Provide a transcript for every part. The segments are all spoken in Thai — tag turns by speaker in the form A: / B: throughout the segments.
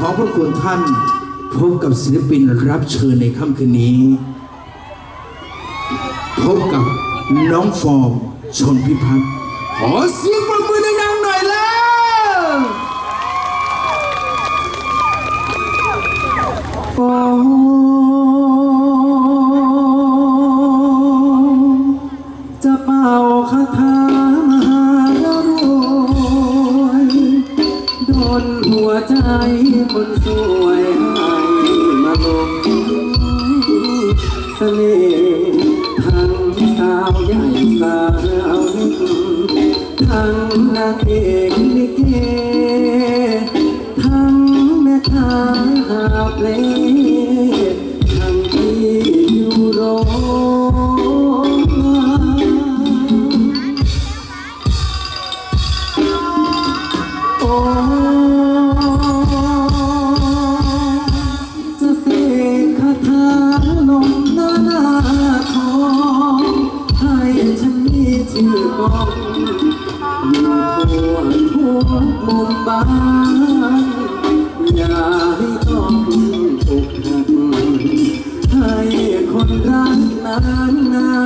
A: ขอพระคุณท่านพบกับศิลปินรับเชิญในค่ำคืนนี้ พบกับน้องฟอร์มชนพิพัฒน์ขอเสียงปรบมือดังๆหน่อยแล้ว
B: โอ้จะเป่าคาถามหารยโดนหัวใจ สน่ห์ทั้งสาวใหญ่สาวเล็กทั้งนางเอกลิเกทั้งแม่ค้าหาเพล ให้คนรักนาน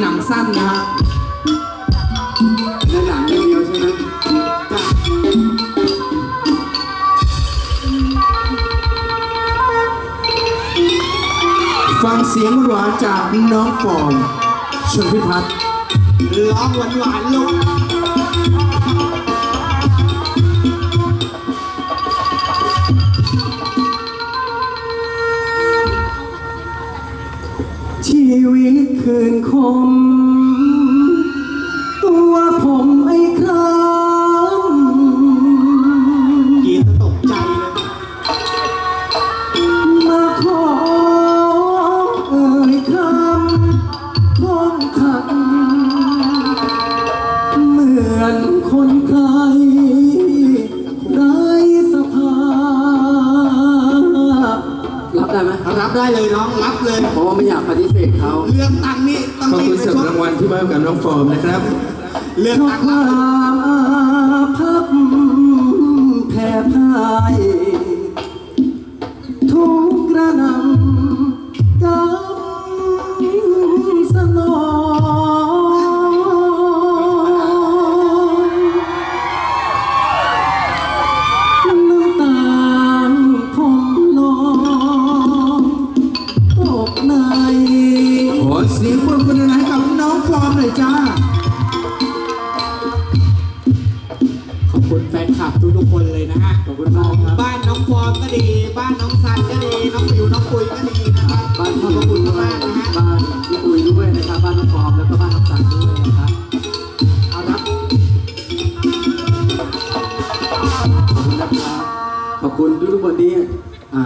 B: หนัง
A: สั้นนะฮะ
B: ในหนังอย่เดียวใช่ไหม
A: ฟังเสียงหวานจากน้องฟอมชนพิพัฒน์ร้องหวานหวานๆลูก
B: คืนคม ตัวผมไอ้คราม
A: ยีนตกใจ
B: มาขอเอ่ยคำท้องขัดเหมือนคนใคร ได้ไหม
A: รับได้เลยน้องรับเลย
B: เพราะว่าไม่อยากปฏิเสธเขา
A: เรื่องตังค์นี่ต้อง
C: ขอบ
A: รี
C: คุ
A: บ
C: ณ
A: ไป
C: สำ
A: ช
C: หรับ
A: ด
C: รางวัลที่มอบให้กับน้องฟอร์มนะครับ
A: เรื่อง
B: เพราะ
A: ตัง
B: ค
A: ค์
B: วามอาภัพแผ่พ่ายทุกกระหนำ หน่อย
A: ขอเสียงปรบมือหนครับน้องฟอร์มหน่อยจ้า
D: ขอบคุณแฟนคลับทุกๆคนเลยนะฮะ
B: ขอบคุณมากครับ
D: บ้านน้องฟอร์มก็ดี บ้านน้องซันก็ดี น้องปิวน้องปุยก็ดีนะครับบ้านขอบคุณมากนะฮะ
B: บ้านพี่ปุยด้วยนะครับ บ้านน้องฟอร์มแล้วก็บ้านน้องซันด้วยนะครับ
D: เอาละข
B: อบคุณนะครับ ขอบคุณทุกทุกคนที่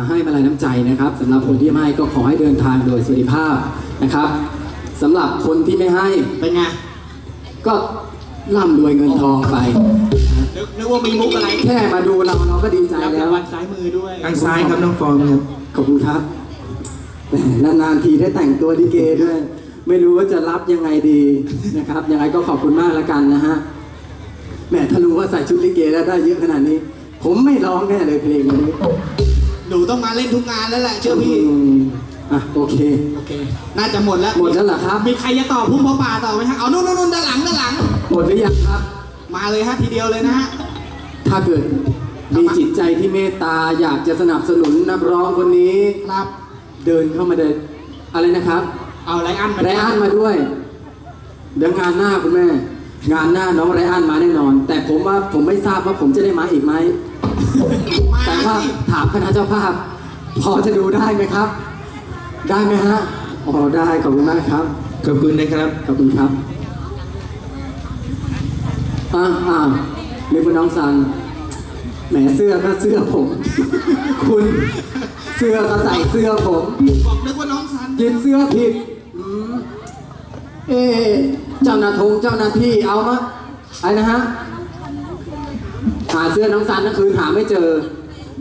B: ให้มาลายน้ำใจนะครับสำหรับคนที่ไม่ให้ก็ขอให้เดินทางโดยสวัสดิภาพนะครับสำหรับคนที่ไม่ให้
D: เป็นไง
B: ก็ร่ำรวยเงินทองไป
D: นึกนึกว่ามีมุกอะไร
B: แค่มาดูเราเราก็ดีใจ
D: รับ
B: แล้
D: ราวงวัลซ้ายมือด้วย
C: ทางซ้ายครับน้องฟอร์มครับ
B: ขอบคุณครับแหมนานๆทีได้แต่งตัวดีเกด้วย ไม่รู้ว่าจะรับยังไงดีนะครับ ยังไงก็ขอบคุณมากแล้วกันนะฮะ แหมถ้ารู้ว่าใส่ชุดลิเกแล้วได้เยอะขนาดนี้ ผมไม่ร้องแน่เลยเพลงวันนี้
D: หนูต้องมาเล่นทุกงานแล้วแหละเชื่อพี่
B: อืมอะโอเค
D: โอเค น่าจะหมดแล้ว
B: หมดแล้วเหรอครับ
D: มีใครจะต่อพุ่มพ่อป่าต่อไหมฮะ เอานู่นนู่นนู่นด้านหลังด้านหลัง
B: หมดหรือยังครับ
D: มาเลยฮะทีเดียวเลยนะฮะ
B: ถ้าเกิดมีจิตใจที่เมตตาอยากจะสนับสนุนนักร้องคนนี้
D: ครับ
B: เดินเข้ามาเดินอะไรนะครับ
D: เอาไรอันมา
B: ไรอันมาด้วย เดี๋ยวงานหน้าคุณแม่ งานหน้าน้องไรอันมาแน่นอน แต่ผมว่าผมไม่ทราบว่าผมจะได้มาอีกไหม
D: มา
B: แต่ว่า
D: สิ
B: ถามคณะเจ้าภาพ พอจะดูได้ไหมครับ ได้ไหมฮะอ๋อได้ขอบคุณมากครับ
C: ขอบคุณนะครับ
B: ขอบคุณครับอ่าอ่านึกว่าน้องซันแหมเสื้อก็เสื้อผม คุณเสื้อก็ใส่เสื้อผม
D: บอกนึกว่าน้องซัน
B: หยิบเสื้อผิดอืมเอะเจ้าหน้าทงเจ้าหน้าที่เอามาอะไรนะฮะ หาเสื้อน้องซันทั้งคืนหาไม่เจอ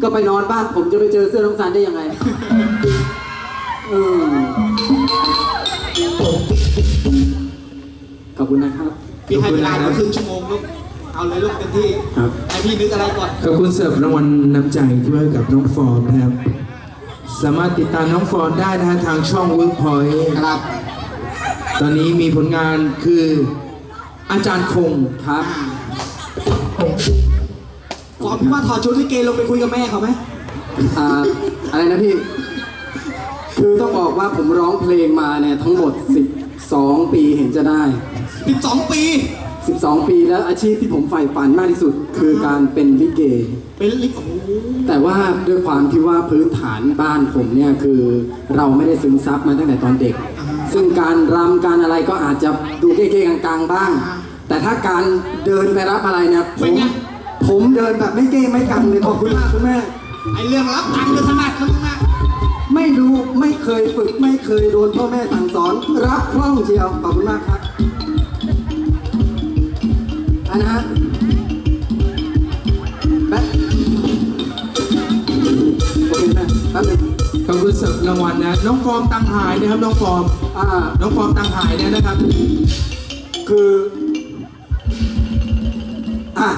B: ก็ไปนอนบ้านผมจะไปเจอเสื้อน้องซันได้ยังไงอืมขอบคุณนะครับ
D: พี่ให้เวลาเราครึ่งชั่วโมงลูก เอาเลยลูกเต็มที่
B: ครับ
D: ไอพี่นึกอะไรก่อน
C: ขอบคุณสำหรับรางวัลน้ำใจที่ให้กับน้องฟอร์มนะครับ สามารถติดตามน้องฟอร์มได้นะฮะทางช่อง Workpoint
D: ครับ
C: ตอนนี้มีผลงานคืออาจารย์คง
B: ครับ
D: ฟอร์มพี่ว่าถอดชุดลิเกลงไปคุยกับแม่เขาไหม
B: อ่าอะไรนะพี่ คือต้องบอกว่าผมร้องเพลงมาเนี่ยทั้งหมด 12 ปีเห็นจะได้
D: 12 ปี
B: 12 ปีแล้วอาชีพที่ผมใฝ่ฝันมากที่สุด คือการเป็นลิเก
D: เป็นลิโอ้โห
B: แต่ว่าด้วยความที่ว่าพื้นฐานบ้านผมเนี่ยคือเราไม่ได้ซึมซับมาตั้งแต่ตอนเด็ก ซึ่งการรำการอะไรก็อาจจะดูเก้ๆกลางๆบ้าง แต่ถ้าการเดินไปรับอะไรเนี่ยผม ผมเดินแบบไม่เก้ไม่กังเลยขอบคุณมากคุณแม่
D: ไอเรื่องรับตังค์เดือนถนัดนะมึงนะ
B: ไม่รู้ไม่เคยฝึกไม่เคยโดนพ่อแม่สั่งสอน รับคล่องเชียวขอบคุณมากครับอันนะฮะแป๊บโอเคแม่แป๊บนึง
C: ขอบคุณสำหรับรางวัลนะ น้องฟอร์มตังหายนะครับ น้องฟอร์ม
B: อ่า
C: น้องฟอร์มตังหายเนี่ยนะครับ
B: คือ อะ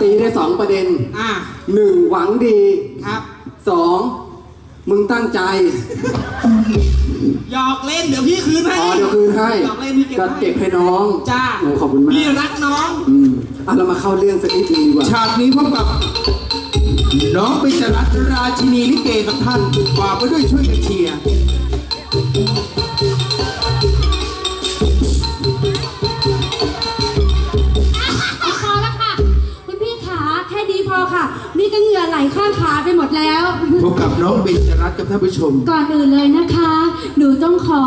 B: ตีได้สองประเด็น
D: อ่า
B: หนึ่งหวังดี
D: ครับ
B: สองมึงตั้งใจ
D: หยอกเล่นเดี๋ยวพี่คืนให้
B: อ๋อเดี๋ยวคืนให้
D: หยอกเล่นพี่เก็บ
B: ก็
D: ให้
B: เก็บให้น้อง
D: จ้า
B: โอ้ขอบคุณมาก
D: พี่รักน้อง
B: อืมอะเรามาเข้าเรื่องสักนิดนึงดีกว่า
C: ฉากนี้พบกับ น้องเป็นจรัตราชินีลิเกกับท่านฝากไว้ด้วยช่วยกันเชียร์
E: ก็เหงื่อไหลข้างขาไปหมดแล้ว
C: พบกับน้องเบญจรัตน์กับท่านผู้ชม
E: ก่อนอื่นเลยนะคะ หนูต้องขอ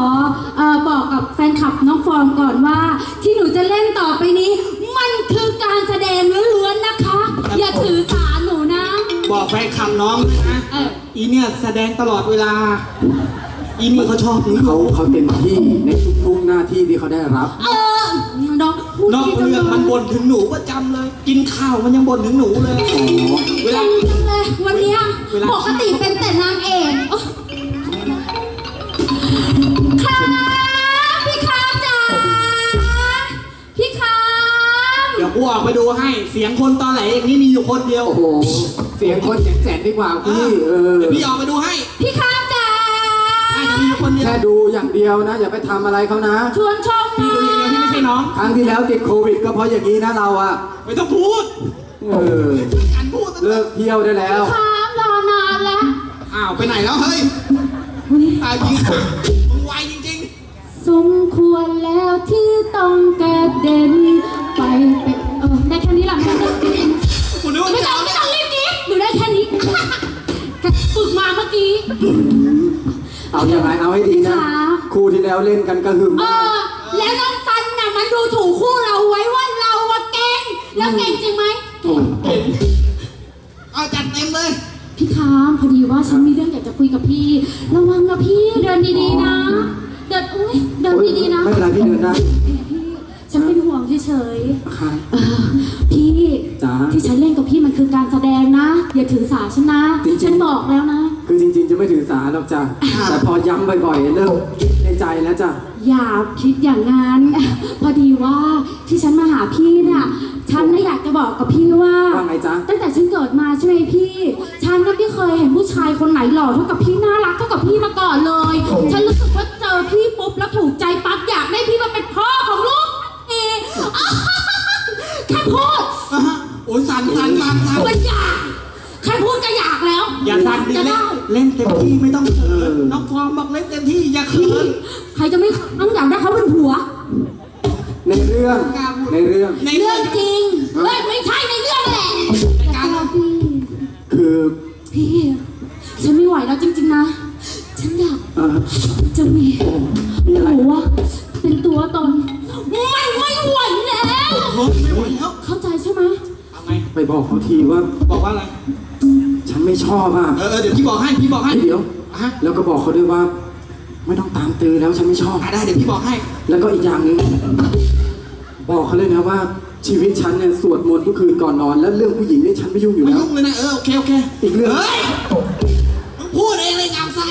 E: เออบอกกับแฟนคลับน้องฟอร์มก่อนว่า ที่หนูจะเล่นต่อไปนี้ มันคือการแสดงล้วนๆนะคะ อย่าถือสาหนูนะ
D: บอกแฟนคลับน้องด้วยนะ
E: เออ
D: อีเนี่ยแสดงตลอดเวลา อีนี่เขาชอบหนู
B: เขาเขาเต็มที่ในทุกๆหน้าที่ที่เขาได้รับ
E: เออน้องพูด
D: นอก
E: ดีจัง
D: เรื่อง
E: เล
D: มัน
E: ย
D: บ่นถึงหนูประจำเลย กินข้าวมันยังบ่นถึงหนูเลย
B: อ๋อ
D: เวลา
E: เก่งจังเลยวันเนี้ย
D: เวลา
E: ปกติเป็นแต่นางเอกโอ๊ยครับพี่คามจ๋าพี่คาม
D: เดี๋ยวกูออกไปดูให้ เสียงคนตอนไหนอย่างนี้มีอยู่คนเดียว
B: โอ้โห เสียงคนแสนๆดีกว่าพี่ เออ
D: เดี๋ยวพี่ออกไปดูให้
E: พี่คามจ๋า
D: อาจจะมีอยู่คนเดียว
B: แค่ดูอย่างเดียวนะ อย่าไปทำอะไรเขานะ
E: ชวนชมห
D: พี่
E: น่อ
D: ดูอย่างเดียวย พี่ไม่ใช่น้อง
B: ครั้งที่แล้วติดโควิด ก็เพราะอย่างนี้นะเราอะ
D: ไม่ต้องพูด
B: เออ
D: การพูด
B: เลิกเที่ยวได้แล้ว
E: คามรอนานแล้ว
D: อ้าวไปไหนแล้วเฮ้ย
E: อุ๊ย
D: ตายจริงมึงไวจริง
E: สมควรแล้วที่ต้องกระเด็น ไปเป็นเออได้แค่นี้หรอไม่ต้อง
D: ๆกูนึกว่า
E: ไม่
D: จะ
E: ต้อง
D: เอา
E: ไม่
D: เนี่ย
E: ต้องรีบกรี๊ดหนูได้แค่นี้ ฝึกมาเมื่อกี้
B: เอาอย่างไรเอาให้ดีนะ
E: ค่ะ
B: คู่ที่แล้วเล่นกันกระหึ่ม
E: เออแล้วน้องซั นน่ะมันดูถูกคู่เราไว้ว่าเราอะเก่งแล้วเก่งจริงไหม
B: โอ้
D: เอาจัดเต็มเลย
E: พี่ค้ามพอดีว่าฉันมีเรื่องอยากจะคุยกับพี่ ระวังนะพี่เดินดีๆนะ เดินอุ้ยเดินดีๆนะ
B: ไม่เป็นไรพี่เดินได้
E: พี่ฉันเป็นห่วงเฉย
B: ค่ะ
E: ๆเออพี่
B: จ๋า
E: ที่ฉันเล่นกับพี่มันคือการแสดงนะ อย่าถือสาฉันนะ
B: จริงๆ
E: ฉันบอกแล้วนะ
B: คือจริง ๆ จะไม่ถือสาหรอกจ้ะแต่พอย้ำบ่อยๆเริ่มคิดในใจแล้วจ้ะ
E: อย่าคิดอย่างนั้น พอดีว่าที่ฉันมาหาพี่น่ะ ฉันน่ะอยากจะบอกกับพี่ว่า
B: ว่าไงจ๊ะ
E: ตั้งแต่ฉันเกิดมาใช่ไหมพี่ ฉันก็ไม่เคยเห็นผู้ชายคนไหนหล่อเท่ากับพี่น่า
B: ทีว่า
D: บอกว่าอะไร
B: ฉันไม่ชอบอะ
D: เออเออเดี๋ยวพี่บอกให้ พี่บอกให้
B: เฮ้ยเดี๋ยว
D: อะฮะ
B: แล้วก็บอกเขาด้วยว่า ไม่ต้องตามตือแล้วฉันไม่ชอบ
D: อะได้เดี๋ยวพี่บอกให้
B: แล้วก็อีกอย่างหนึ่งบอกเขาเลยนะว่า ชีวิตฉันเนี่ยสวดมนต์ทุกคืนก่อนนอน แล้วเรื่องผู้หญิงเนี่ยฉันไม่ยุ่งอยู่
D: ไม่
B: แล้ว
D: ยุ่งเลยนะ เออ โอเค โอเค
B: อีกเรื่อง
D: เฮ้ยมึงพูดเองเลยงามไส้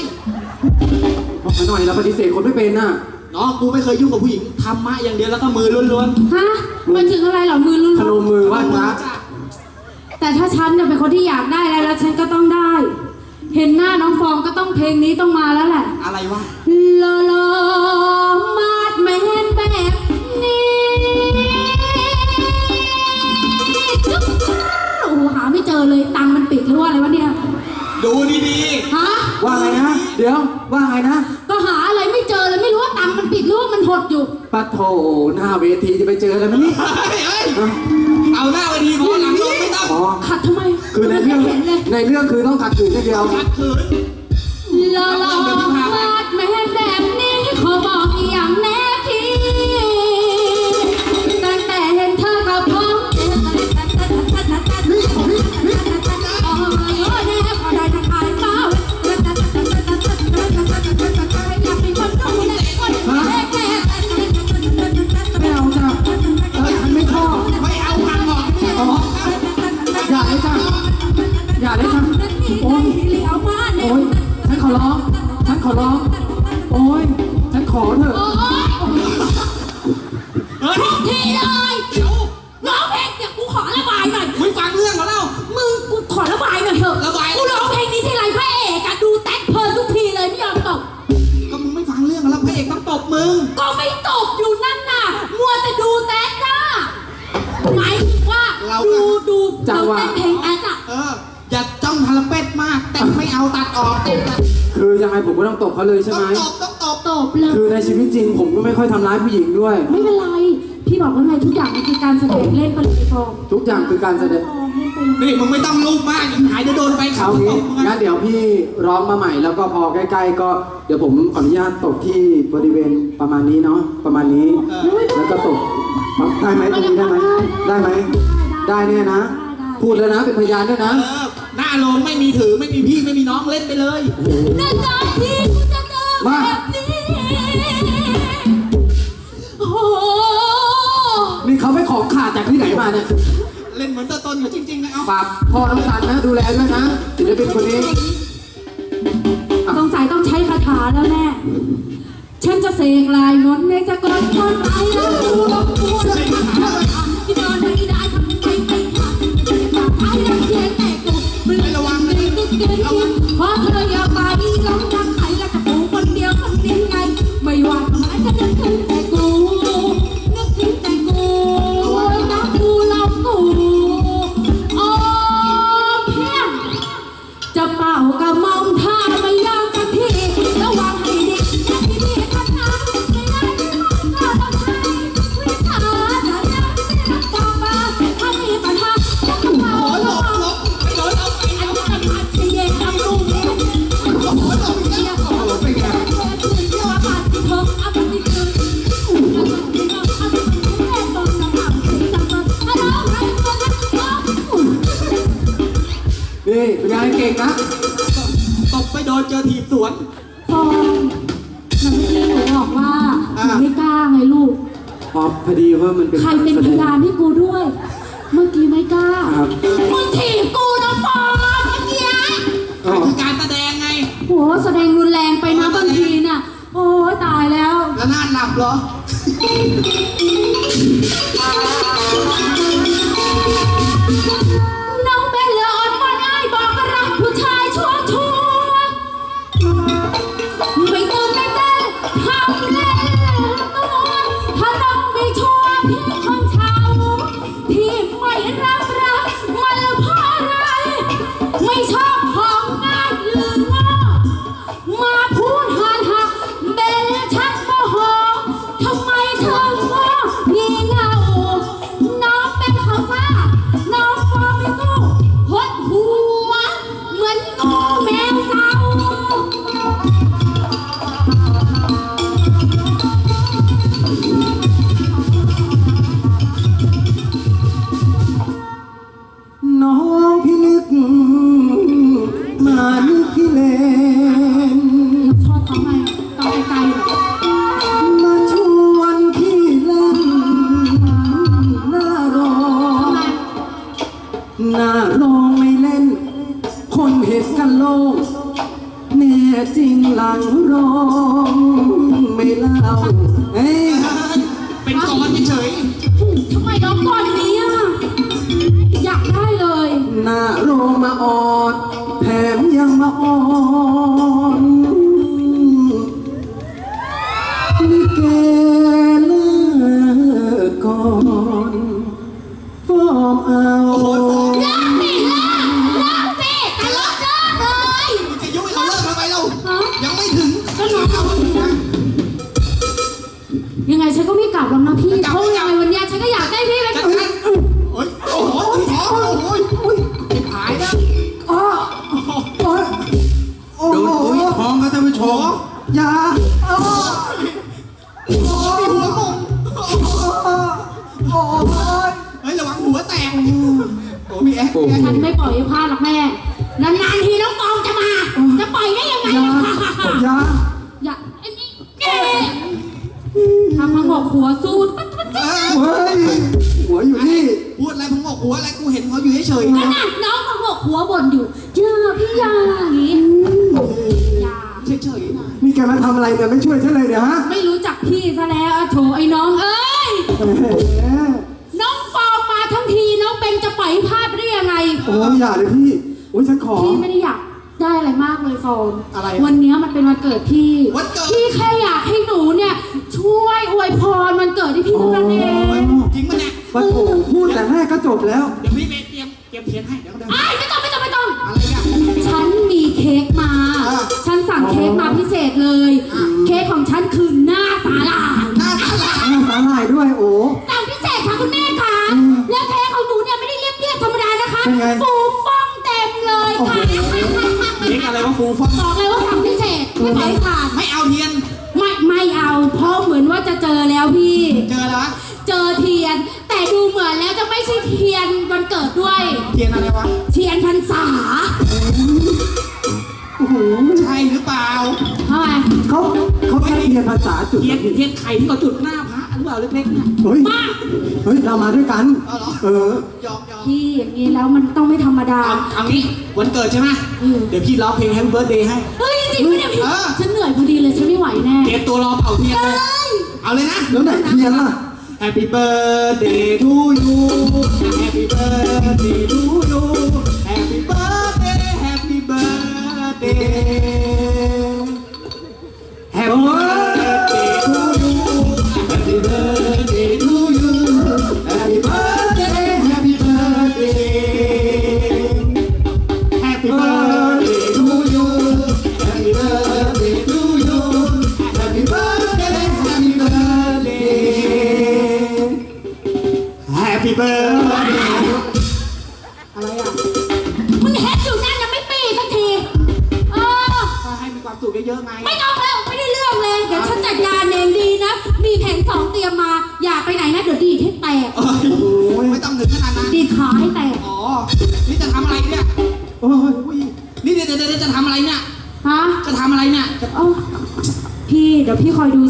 B: บอกมาหน่อยแล้วปฏิเสธคนไม่เป็นน่ะ
D: น้องกูไม่เคยยุ่งกับผู้หญิงทำมะอย่างเดียวแล้วก็มือล้วน
E: ฮะหมายถึงอะไรเหรอมือลุ้น
B: พนมมือ
D: ๆ
B: ไหว้
E: ฉันเนี่ยเป็นคนที่อยากได้อะไรแล้วฉันก็ต้องได้ เห็นหน้าน้องฟองก็ต้องเพลงนี้ต้องมาแล้วแหละ
D: อะไรวะ
E: ลอลอมาดแมนแบบนี้โอ้โหหาไม่เจอเลยตังค์มันปิดหรือว่าอะไรวะเนี่ย
D: ดูดี
E: ฮะ
B: ว่าไงนะ เดี๋ยว ว่าไงนะ
E: ก็หาอะไรไม่เจอเลยไม่รู้ว่าตังค์มันปิดหรือว่ามันหดอยู่
B: ปะโถหน้าเวทีจะไปเจออะไรมั้ยนี่
D: ๆเฮ้ยเฮ้ยเอาหน้าไปดีพอหลังลงไม่ต้ อง
B: อ๋อ
E: ขัดทำไม
B: คือในเรื่อง
E: ไม่เห็นเลย
B: ในเรื่องคือต้องขัดขืนอย่างเดียว
D: ขัดขืน
E: ลอลอมาดแมน เราก็ดูดู
B: จังหวะ
E: เราเต้นเพลงแอดอะ
D: เออ อย่าจ้องทาราเป็ดมาก แต่ไม่เอาตัดออกเต้นตัด
B: คือยังไงผมก็ต้องตบเขาเลยใช่
D: ต้
B: ไห
D: อ
B: ม
D: งตบต้องตบ
E: ตบเลย
B: คือในชีวิตจริงผมก็ไม่ค่อยทำร้ายผู้หญิงด้วย
E: ไม่เป็นไร พี่บอกว่าไงทุกอย่างมันคือการแสดงเล่นไปเลยฟอง
B: ทุกอย่างคือการแสดง
E: ฟองเล่นไปเลย
D: นี่มึงไม่ต้องลุกมากหายจะโดนไปเขา
B: เอา
D: ต
B: งี้
D: บมึง
B: งั้นเดี๋ยวพี่ร้องมาใหม่แล้วก็พอใกล้ๆ ก็เดี๋ยวผมขออนุญาตตบที่บริเวณประมาณนี้เนาะประมาณนี้ แล้วก็ตบได้ไหมตรงนี้ได้ไหมได้ไหม ได้แน่นะ พูดแล้วนะเป็นพยานด้วยนะ
D: เออหน้าโรงไม่มีถือไม่มีพี่ไม่มีน้องเล่นไปเลย
E: นานๆทีกูจะเจอแบบนี้โอ้โห
B: นี่เขาไปของขาดจากที่ไหนมาเนี่ย
D: เล่นเหมือนตัวตนอยู่จริงๆนะเอา
B: ฝากพ่อน้องสันนะ ดูแลด้วยนะศิลปินคนนี้
E: สงสัยต้องใช้คาถาแล้วแน่ฉันจะเสกลายมนต์ในจะกดคนไปแล้วกูต้องกูจะทำที่ ไปแล้วเสียนแต่กูไม่ระวังนะตุ๊กเกยเพราเธออย่าไป ก่งนะตบไปโดนเจอถีบสวน ฟอนแต่เมื่อกี้หนูบอกว่าหนูไม่ก
D: ล้า
E: ไง
D: ลูก
C: อ๋อพอดีว่ามันเป็น
E: ใครเป็นพยานให้กูด้วย เมื่อกี้ไม่กล้า
C: ครั
E: มึงถีบกูนะฟองเมื่อกี้
C: อ๋อ
D: คือการแสดงไง
E: โหแสดงรุนแรงไปนะบางทีน่ะ โอ้ยตายแล้ว
D: แล้วน่าหลับเหรอ
B: น้องพี่นึก มานึกพี่เลน
E: ชอบเขาไงต้องไกลๆหน่อย
B: มาชวนพี่เล่นหน้ารอ
E: ทำไม
B: หน้ารองไม่เล่น คนเห็นกันโลกแน่จริงหลังรองไม่เล่าเอ้ย
D: เป็นกรเฉย
E: ได้ยั
B: ง
D: ไง
E: อย่า
D: ล่ะอ
E: ย่าอย่าไอ้นี่แกทำมาบอกหัวสู้
D: เออ
B: เฮ้ยหัวอยู่นี่
D: พูดอะไรผมบอกหัวอะไรกูเห็นเขาอยู่เฉย
E: ก็น่ะน้องมาบอกหัวบ่นอยู่อย่าพี่อยาอย่างนี้อย่า
D: ๆเฉยๆนะ
B: นี่แกมาทำอะไรเนี่ยไม่ช่วยฉันเลยเนี่ยฮะ
E: ไม่รู้จักพี่ซะแล้วอะโถไอ้น้องเอ้ย
B: แหม
E: น้องฟองมาทั้งทีน้องเบนจะปล่อยให้พลาดไปได้ยังไง
B: โอ้ยอย่าเลยพี่โอ้ยฉันขอ
E: พี่ไม่ได้อยาก ได้อะไรมากเลยฟอง
D: อะไร
E: วันเนี้ยมันเป็นวันเกิดพี่
D: วันเกิด
E: พี่แค่อยากให้หนูเนี่ย ช่วยอวยพรวันเกิดให้พี่เท่านั้นเอง
D: จริงปะเนี่ย
B: ปะโถพูดแต่แรกก็จบแล้ว
D: เดี๋ยวพี่ไปเตรียมเตรียมเทียนให้เดี๋ยวเดี๋ยว
E: ไอ้ยไม่ต้องไม่ต้องไม่ต้อง
D: อะไรอะ
E: ฉันมีเค้กมา
D: อ่า
E: ฉันสั่งเค้กมาพิเศษเลย เค้กของฉันคือ เที
D: ยน
E: เทียนไข่
D: ที่เขาจุดหน้าพระหรือเปล่าเล็กๆเนี่ย
B: เฮ้ย
E: มา
B: เฮ้ย เรามาด้วยกัน
D: เอาเหรอ
B: เออ
D: ยอมยอม
E: พี่อย่างนี้แล้วมันต้องไม่ธรรมดา
D: เอาเอางี้วันเกิดใช่ไหม
E: อืม
D: เดี๋ยวพี่ร้องเพลง Happy Birthday ให้
E: เฮ้ยจริงปะเนี่ยพี่
D: เออ
E: ฉันเหนื่อยพอดีเลยฉันไม่ไหวแน่
D: เตรียมตัวรอเป่าเทียนเลยเอาเลยนะ
B: แล้วไหนเทียนล่ะ
D: Happy birthday to you Happy birthday to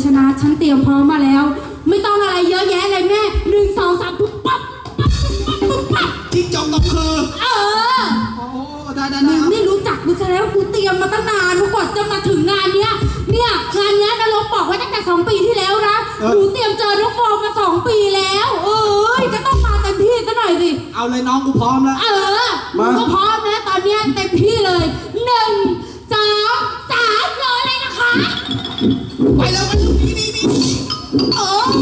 E: ชนะ ฉันเตรียมพร้อมมาแล้ว ไม่ต้องอะไรเยอะแยะเลยแม่หนึ่งสองสามปุ๊บปั๊บปุ๊บปั๊บ
D: จิ๊กจอกตอกคือ
E: เออ
D: โอ้ได้ได้
E: มึ
D: ได้
E: งไม่รู้จักกูซะแล้วกูเตรียมมาตั้งนานกว่าจะมาถึงงานเนี้ย เนี่ยงานเนี้ยนรกบอกไว้ตั้งแต่สองปีที่แล้วนะหนูเตรียมเจอน้องฟองมาสองปีแล้ว เอ้ยก็ต้องมาเต็มที่ซะหน่อยสิ
D: เอาเลยน้องกูพร้อมแล้ว
E: เออมึงก็พร้อมนะตอนเนี้ยเต็มที่เลยหนึ่งสองสามรอเลยนะคะ
D: ไปแล้วมันอยู่นี่นี่นี่เออ